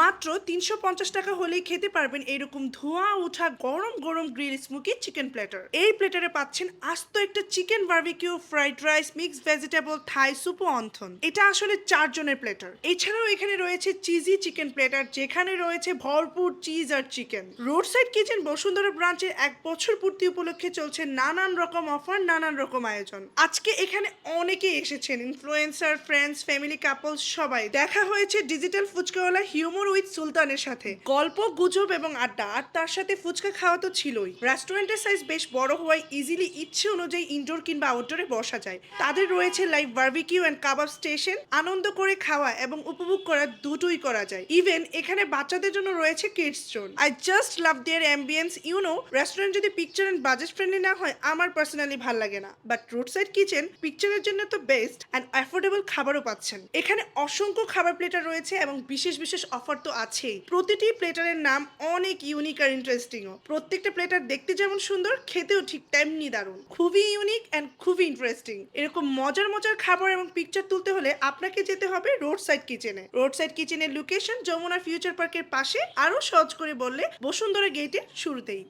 মাত্র তিনশো পঞ্চাশ টাকা হলেই খেতে পারবেন এরকম ধোঁয়া ওঠা গরম গরম গ্রিল স্মোকি চিকেন প্লেটার। এই প্লেটারে পাচ্ছেন আস্ত একটা chicken barbecue, fried rice mix vegetable, Thai soup ও অন্থন। এটা আসলে চারজনের প্লেটার। এছাড়াও এখানে রয়েছে চিজি চিকেন প্লেটার, যেখানে রয়েছে ভরপুর চিজ আর chicken. Road side kitchen Bashundhara ব্রাঞ্চের এক বছর পূর্তি উপলক্ষে চলছে নানান রকম অফার, নানান রকম আয়োজন। আজকে এখানে অনেকে এসেছেন ইনফ্লুয়েন্সার ফ্রেন্ডস ফ্যামিলি কাপলস সবাই। দেখা হয়েছে ডিজিটাল ফুচকাওয়ালা হিউমর উইথ সুলতানের সাথে। গল্প, গুজব এবং আড্ডা, আর তার সাথে ফুচকা খাওয়া তো ছিলই। রেস্টুরেন্টের সাইজ বেশ বড় হওয়ায় ইজিলি ইচ্ছে অনুযায়ী ইনডোর কিংবা আউটডোরে বসা যায়। তাদের রয়েছে live barbecue and kebab station আনন্দ করে খাওয়া এবং উপভোগ করা দুটোই করা যায়। ইভেন এখানে বাচ্চাদের জন্য রয়েছে kids zone I just love their ambience you know restaurant যদি পিকচার অ্যান্ড বাজেট ফ্রেন্ডলি না হয়, আমার পার্সোনালি ভালো লাগে না। বাট রোড সাইড কিচেন পিকচারের জন্য তো বেস্ট অ্যান্ড অ্যাফোর্ডেবল খাবারও পাচ্ছেন। এখানে অসংখ্য খাবার প্লেটার রয়েছে এবং বিশেষ বিশেষ অফার তো আছেই। প্রতিটি প্লেটারের নাম অনেক ইউনিক আর ইন্টারেস্টিংও প্রত্যেকটা প্লেটার দেখতে যেমন সুন্দর, খেতেও ঠিক তেমনি দারুণ। খুবই ইউনিক অ্যান্ড খুবই ইন্টারেস্টিং এরকম মজার মজার খাবার এবং পিকচার তুলতে হলে আপনাকে যেতে হবে রোড সাইড কিচেনে রোড সাইড কিচেনের লোকেশন যমুনা ফিউচার পার্কের পাশে। আরও সহজ করে বললে বসুন্ধরা গেটের শুরুতেই।